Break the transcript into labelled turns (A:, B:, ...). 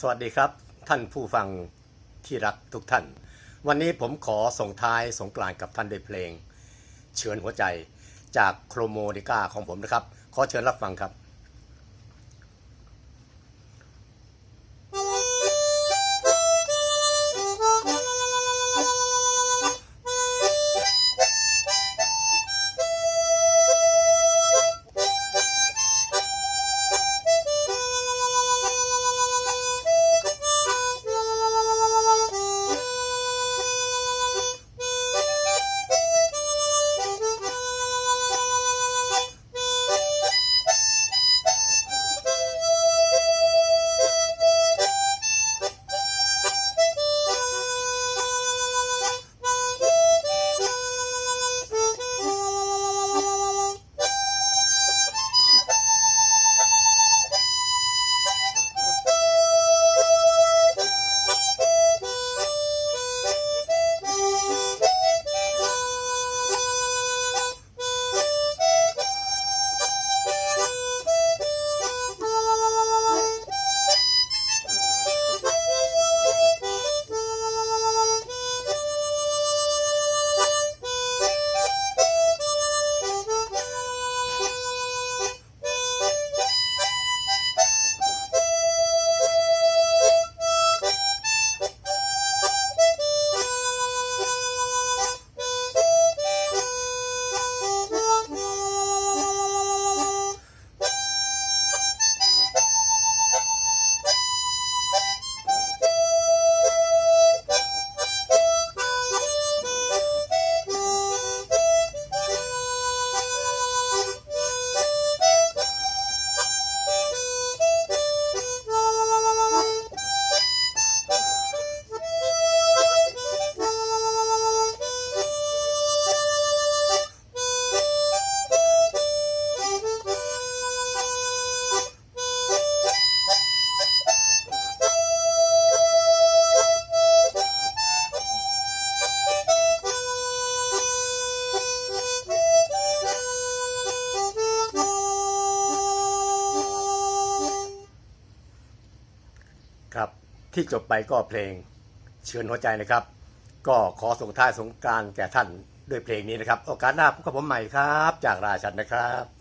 A: สวัสดีครับ ท่านผู้ฟังที่รักทุกท่าน วันนี้ผมขอส่งท้ายสงกรานกับท่านด้วยเพลง เฉือนหัวใจจากโครโมนิก้าของผมนะครับ ขอเชิญรับฟังครับ ครับที่จบไปก็เพลงเชือนหัวใจนะครับ ก็ขอส่งท้ายสงการแก่ท่านด้วยเพลงนี้นะครับ โอกาสหน้าพบกับผมใหม่ครับ จากราชันนะครับ